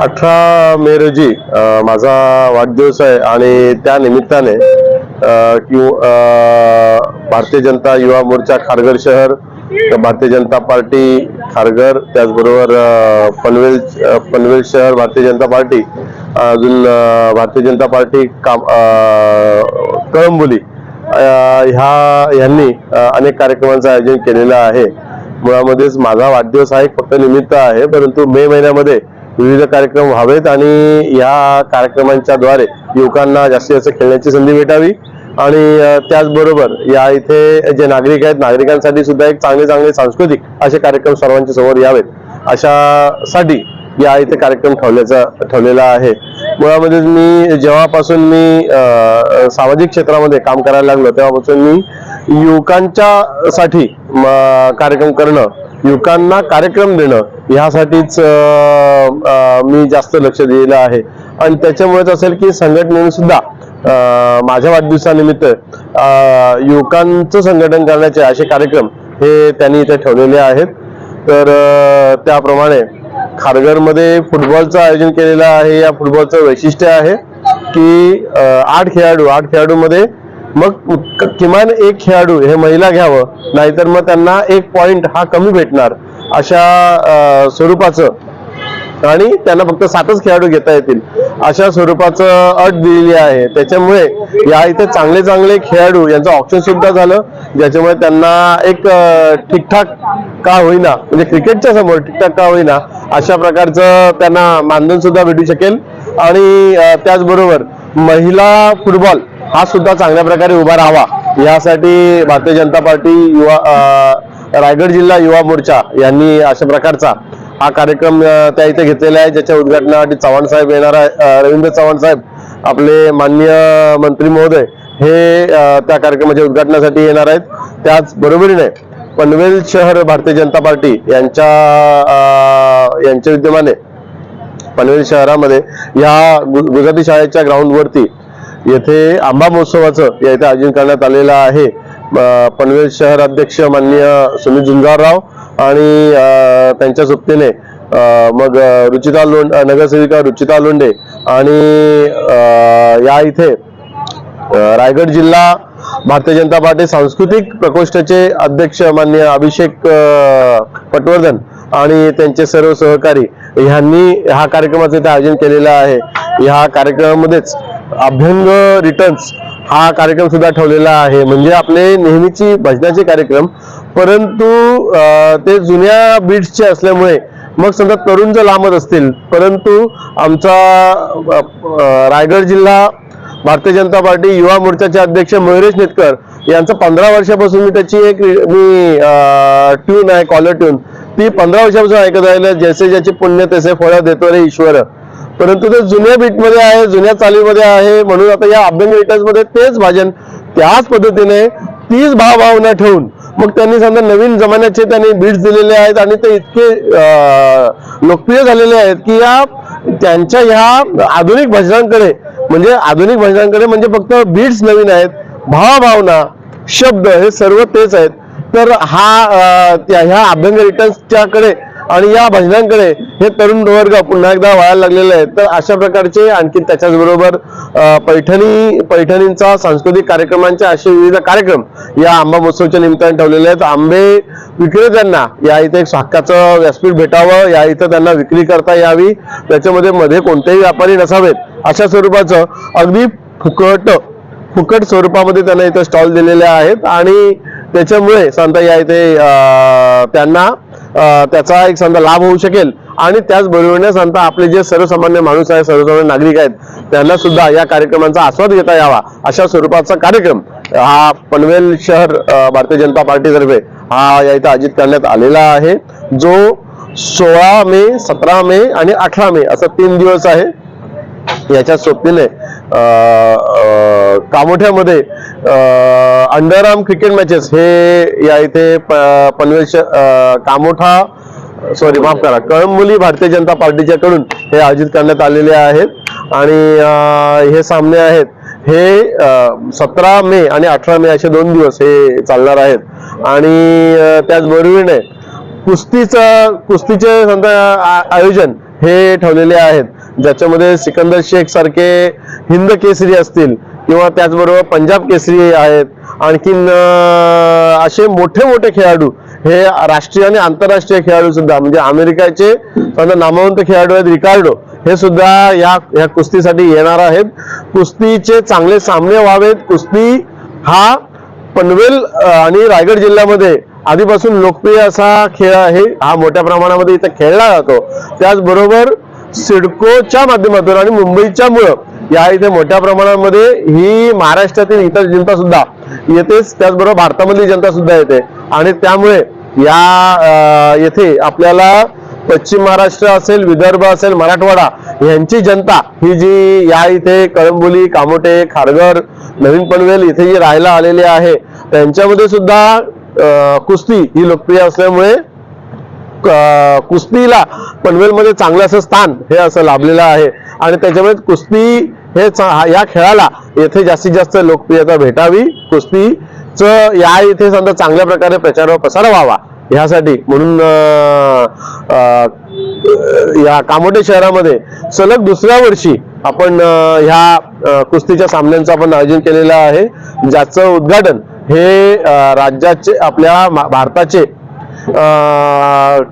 अठरा मे रोजी माझा वाढदिवस आहे आणि त्या निमित्ताने किंवा भारतीय जनता युवा मोर्चा खारघर शहर भारतीय जनता पार्टी खारघर त्याचबरोबर पनवेल पनवेल शहर भारतीय जनता पार्टी अजून भारतीय जनता पार्टी काम कळंबोली ह्या ह्यांनी अनेक कार्यक्रमांचं आयोजन केलेलं आहे. मुळामध्येच माझा वाढदिवस हा एक फक्त निमित्त आहे परंतु मे महिन्यामध्ये विविध कार्यक्रम व्हावेत आणि या कार्यक्रमांच्या द्वारे युवकांना जास्तीत जास्त खेळण्याची संधी भेटावी. आणि त्याचबरोबर या इथे जे नागरिक आहेत नागरिकांसाठी सुद्धा एक चांगले चांगले सांस्कृतिक असे कार्यक्रम सर्वांच्या समोर यावेत. अशासाठी या इथे कार्यक्रम ठेवल्याचा ठेवलेला आहे. मुळामध्ये मी जेव्हापासून मी सामाजिक क्षेत्रामध्ये काम करायला लागलो तेव्हापासून मी युवकांच्या साठी म, कार्यक्रम करणं युवकांना कार्यक्रम देणं ह्यासाठीच मी जास्त लक्ष दिलेलं आहे. आणि त्याच्यामुळेच असेल की संघटनेने सुद्धा माझ्या वाढदिवसानिमित्त युवकांचं संघटन करण्याचे असे कार्यक्रम हे त्यांनी इथे ठेवलेले आहेत. तर त्याप्रमाणे खारघरमध्ये फुटबॉलचं आयोजन केलेलं आहे. या फुटबॉलचं वैशिष्ट्य आहे की आठ खेळाडू आठ खेळाडूमध्ये मग किमान एक खेळाडू हे महिला घ्यावं नाहीतर मग त्यांना एक पॉइंट हा कमी भेटणार. अशा स्वरूपाचं. आणि त्यांना फक्त सातच खेळाडू घेता येतील. अशा स्वरूपाचं अट दिलेली आहे. त्याच्यामुळे या इथे चांगले चांगले खेळाडू यांचं ऑप्शन सुद्धा झालं ज्याच्यामुळे त्यांना एक ठीकठाक का होईना म्हणजे क्रिकेटच्या समोर ठीकठाक का होईना अशा प्रकारचं त्यांना मानधन सुद्धा भेटू शकेल. आणि त्याचबरोबर महिला फुटबॉल हा सुद्धा चांगल्या प्रकारे उभा राहावा. यासाठी भारतीय जनता पार्टी युवा रायगड जिल्हा युवा मोर्चा यांनी अशा प्रकारचा हा कार्यक्रम त्या इथे घेतलेला आहे ज्याच्या उद्घाटनासाठी चव्हाण साहेब येणार आहे. रवींद्र चव्हाण साहेब आपले माननीय मंत्री महोदय हे त्या कार्यक्रमाच्या उद्घाटनासाठी येणार आहेत. त्याच बरोबरीने पनवेल शहर भारतीय जनता पार्टी यांच्या यांच्या विद्यमाने पनवेल शहरामध्ये या गुजराती शाळेच्या ग्राउंडवरती येथे आंबा महोत्सवाचं या इथे आयोजन करण्यात आलेलं आहे. पनवेल शहर अध्यक्ष माननीय सुनील झुंजारराव आणि त्यांच्या सोबतीने मग रुचिता लोंड नगरसेविका रुचिता लोंडे आणि या इथे रायगड जिल्हा भारतीय जनता पार्टी सांस्कृतिक प्रकोष्ठाचे अध्यक्ष माननीय अभिषेक पटवर्धन आणि त्यांचे सर्व सहकारी ह्यांनी हा कार्यक्रमाचं इथे आयोजन केलेलं आहे. ह्या कार्यक्रमामध्येच अभ्यंग रिटर्न्स हा कार्यक्रम सुद्धा ठेवलेला आहे. म्हणजे आपले नेहमीची भजनाचे कार्यक्रम परंतु ते जुन्या बीट्सचे असल्यामुळे मग समजा तरुण जर लांबत असतील परंतु आमचा रायगड जिल्हा भारतीय जनता पार्टी युवा मोर्चाचे अध्यक्ष मयुरेश नेतकर यांचं पंधरा वर्षापासून मी त्याची एक मी ट्यून आहे कॉलर ट्यून ती पंधरा वर्षापासून ऐकत राहिलं जैसे ज्याचे पुण्य तसे फळ देतो रे ईश्वर. परंतु ते जुन्या बीटमध्ये आहे जुन्या चालीमध्ये आहे म्हणून आता या अभ्यंग रिटर्न्समध्ये तेच भाजन त्याच पद्धतीने तीच भावभावना ठेवून मग त्यांनी समजा नवीन जमान्याचे त्यांनी बीट्स दिलेले आहेत आणि ते इतके लोकप्रिय झालेले आहेत की या त्यांच्या ह्या आधुनिक भजनांकडे म्हणजे आधुनिक भजनांकडे म्हणजे फक्त बीट्स नवीन आहेत भावभावना शब्द हे सर्व तेच आहेत. तर हा त्या ह्या अभ्यंग रिटर्न्सच्याकडे आणि या भजनांकडे हे तरुण वर्ग पुन्हा एकदा व्हायला लागलेले आहेत. तर अशा प्रकारचे आणखी त्याच्याच बरोबर पैठणी पैठणींचा सांस्कृतिक कार्यक्रमांचे असे विविध कार्यक्रम या आंबा महोत्सवच्या निमित्ताने ठेवलेले आहेत. आंबे विक्रेत्यांना या इथे एक हक्काचं व्यासपीठ भेटावं या इथं त्यांना विक्री करता यावी त्याच्यामध्ये मध्ये कोणतेही व्यापारी नसावेत अशा स्वरूपाचं अगदी फुकट फुकट स्वरूपामध्ये त्यांना इथं स्टॉल दिलेले आहेत. आणि त्याच्यामुळे सांगता या इथे त्यांना त्याचा एक समजा लाभ होऊ शकेल. आणि त्याचबरोबरने समजा आपले जे सर्वसामान्य माणूस आहे सर्वसामान्य नागरिक आहेत त्यांना सुद्धा या कार्यक्रमांचा आस्वाद घेता यावा अशा स्वरूपाचा कार्यक्रम हा पनवेल शहर भारतीय जनता पार्टीतर्फे हा या इथं आयोजित करण्यात आलेला आहे. जो सोळा मे सतरा मे आणि अठरा मे असं तीन दिवस आहे. याच्या सोबतीने अं, कामोठ्यामध्ये अंडरआर्म क्रिकेट मॅचेस हे या इथे प- पनवेल कामोठा सॉरी माफ करा कळंबोली भारतीय जनता पार्टीच्या कडून हे आयोजित करण्यात आलेले आहेत. आणि हे सामने आहेत. हे सतरा मे आणि अठरा मे असे दोन दिवस हे चालणार आहेत. आणि त्याचबरोबरीने कुस्तीचं कुस्तीचे समजा आयोजन हे ठेवलेले आहेत. ज्याच्यामध्ये सिकंदर शेख सारखे हिंद केसरी असतील किंवा त्याचबरोबर पंजाब केसरी आहेत. आणखीन असे मोठे मोठे खेळाडू हे राष्ट्रीय आणि आंतरराष्ट्रीय खेळाडू सुद्धा म्हणजे अमेरिकेचे नामवंत खेळाडू आहेत रिकार्डो हे सुद्धा या या कुस्तीसाठी येणार आहेत. कुस्तीचे चांगले सामने व्हावेत. कुस्ती हा पनवेल आणि रायगड जिल्ह्यामध्ये आधीपासून लोकप्रिय असा खेळ आहे. हा मोठ्या प्रमाणामध्ये इथं खेळला जातो. त्याचबरोबर सिडकोच्या माध्यमातून आणि मुंबईच्या मुळं या इथे मोठ्या प्रमाणामध्ये ही महाराष्ट्रातील इतर जनता सुद्धा येतेच त्याचबरोबर भारतामधली जनता सुद्धा येते. आणि त्यामुळे या येथे आपल्याला पश्चिम महाराष्ट्र असेल विदर्भ असेल मराठवाडा यांची जनता ही जी या इथे कळंबोली कामोटे खारघर नवीन पनवेल इथे जी राहायला आलेली आहे त्यांच्यामध्ये सुद्धा कुस्ती ही लोकप्रिय असल्यामुळे कुस्तीला पनवेलमध्ये चांगलं असं स्थान हे असं लाभलेलं आहे. आणि त्याच्यामुळे कुस्ती हे हा- या खेळाला येथे जास्तीत जास्त लोकप्रियता भेटावी कुस्तीचं या इथे समजा चांगल्या प्रकारे प्रचार व प्रसार व्हावा ह्यासाठी म्हणून या कामोटे शहरामध्ये सलग दुसऱ्या वर्षी आपण ह्या कुस्तीच्या सामन्यांचं आपण आयोजन केलेलं आहे ज्याचं उद्घाटन हे राज्याचे आपल्या भारताचे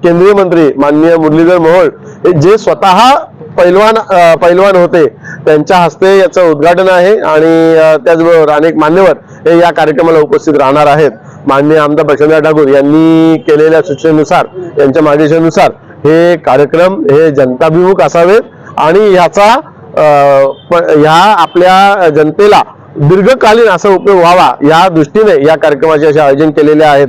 केंद्रीय मंत्री माननीय मुरलीधर मोहोळ हे जे स्वतः पैलवान पैलवान होते. त्यांच्या हस्ते याचं उद्घाटन आहे आणि त्याचबरोबर अनेक मान्यवर हे या कार्यक्रमाला उपस्थित राहणार आहेत. माननीय आमदार प्रशांतराव ठाकूर यांनी केलेल्या सूचनेनुसार यांच्या मार्गदर्शनानुसार हे कार्यक्रम हे जनताभिमुख असावेत आणि ह्याचा ह्या आपल्या जनतेला दीर्घकालीन असा उपयोग व्हावा या दृष्टीने या कार्यक्रमाचे असे आयोजन केलेले आहेत.